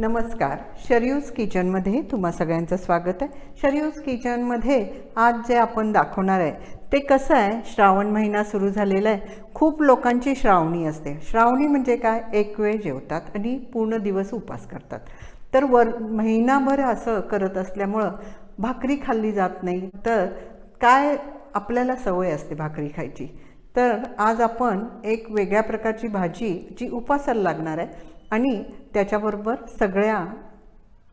नमस्कार. शरयूज किचनमध्ये तुम्हा सगळ्यांचं स्वागत आहे. शरयूज किचनमध्ये आज जे आपण दाखवणार आहे ते कसं आहे? श्रावण महिना सुरू झालेला आहे. खूप लोकांची श्रावणी असते. श्रावणी म्हणजे काय? एक वेळ जेवतात आणि पूर्ण दिवस उपास करतात. तर वर महिनाभर असं करत असल्यामुळं भाकरी खाल्ली जात नाही. तर काय आपल्याला सवय असते भाकरी खायची? तर आज आपण एक वेगळ्या प्रकारची भाजी जी उपासाला लागणार आहे आणि त्याच्याबरोबर सगळ्या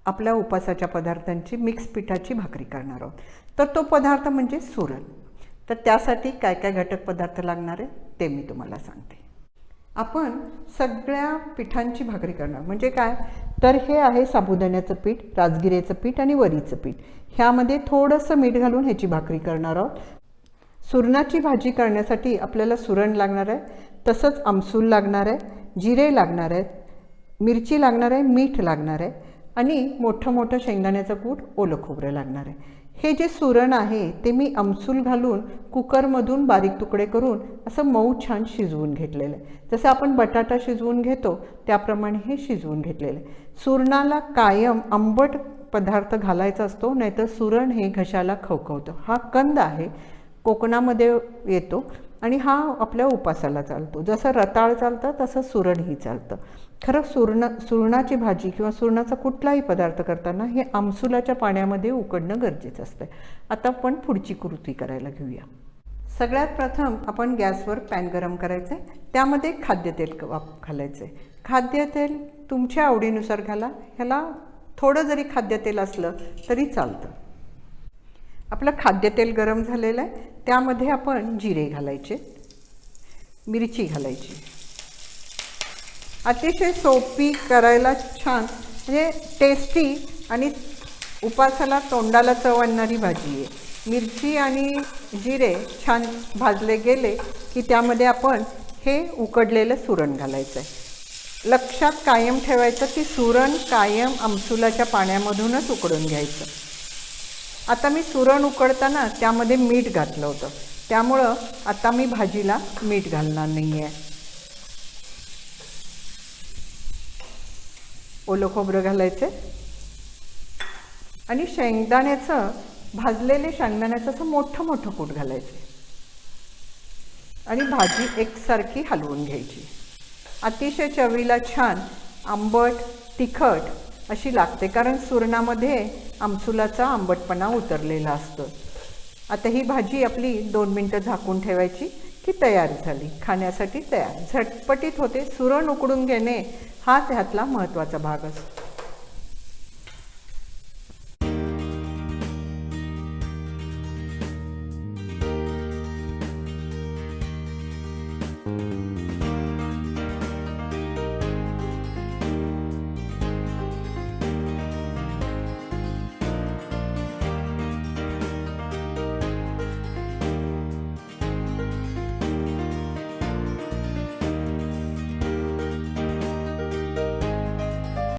आपल्या उपासाच्या पदार्थांची मिक्स पिठाची भाकरी करणार आहोत. तर तो पदार्थ म्हणजे सुरण. तर त्यासाठी काय काय घटक पदार्थ लागणार आहे ते मी तुम्हाला सांगते. आपण सगळ्या पिठांची भाकरी करणार. म्हणजे काय? तर हे आहे साबुदाण्याचं पीठ राजगिरेचं पीठ आणि वरीचं पीठ. ह्यामध्ये थोडंसं मीठ घालून ह्याची भाकरी करणार आहोत. सुरणाची भाजी करण्यासाठी आपल्याला सुरण लागणार आहे तसंच आमसूल लागणार आहे जिरे लागणार आहेत मिरची लागणार आहे मीठ लागणार आहे आणि मोठं मोठं शेंगदाण्याचं कूट ओलं खोबरं लागणार आहे. हे जे सुरण आहे ते मी आमसूल घालून कुकरमधून बारीक तुकडे करून असं मऊ छान शिजवून घेतलेलं आहे. जसं आपण बटाटा शिजवून घेतो त्याप्रमाणे हे शिजवून घेतलेलं आहे. सुरणाला कायम आंबट पदार्थ घालायचा असतो नाहीतर सुरण हे घशाला खवखवतं. हा कंद आहे कोकणामध्ये येतो आणि हा आपल्या उपासाला चालतो. जसं रताळ चालतं तसं सुरणही चालतं. खरं सुरण सुरणाची भाजी किंवा सुरणाचा कुठलाही पदार्थ करताना हे आमसुलाच्या पाण्यामध्ये उकडणं गरजेचं असतं आता आपण पुढची कृती करायला घेऊया. सगळ्यात प्रथम आपण गॅसवर पॅन गरम करायचं आहे त्यामध्ये खाद्यतेल क- वाप घालायचं आहे खाद्यतेल तुमच्या आवडीनुसार घाला. ह्याला थोडं जरी खाद्यतेल असलं तरी चालतं. आपलं खाद्यतेल गरम झालेलं आहे. त्यामध्ये आपण जिरे घालायचे मिरची घालायची. अतिशय सोपी करायला छान म्हणजे टेस्टी आणि उपासाला तोंडाला चव आणणारी भाजी आहे. मिरची आणि जिरे छान भाजले गेले की त्यामध्ये आपण हे उकडलेलं सुरण घालायचं आहे लक्षात कायम ठेवायचं की सुरण कायम आमसुलाच्या पाण्यामधूनच उकडून घ्यायचं. आता मी सुरण उकडताना त्यामध्ये मीठ घातलं होतं. त्यामुळं आता मी भाजीला मीठ घालणार नाही आहे ओलं खोबरं घालायचं आणि शेंगदाण्याचं भाजलेले शेंगदाण्याचं असं मोठं मोठं कूट घालायचं आणि भाजी एकसारखी हलवून घ्यायची. अतिशय चवीला छान आंबट तिखट अशी लागते कारण सुरणामध्ये आमसुलाचा आंबटपणा उतरलेला असतो. आता ही भाजी आपली दोन मिनटं झाकून ठेवायची की तयार झाली. खाण्यासाठी तयार. झटपटीत होते. सुरण उकडून घेणे हा त्यातला महत्त्वाचा भाग असतो.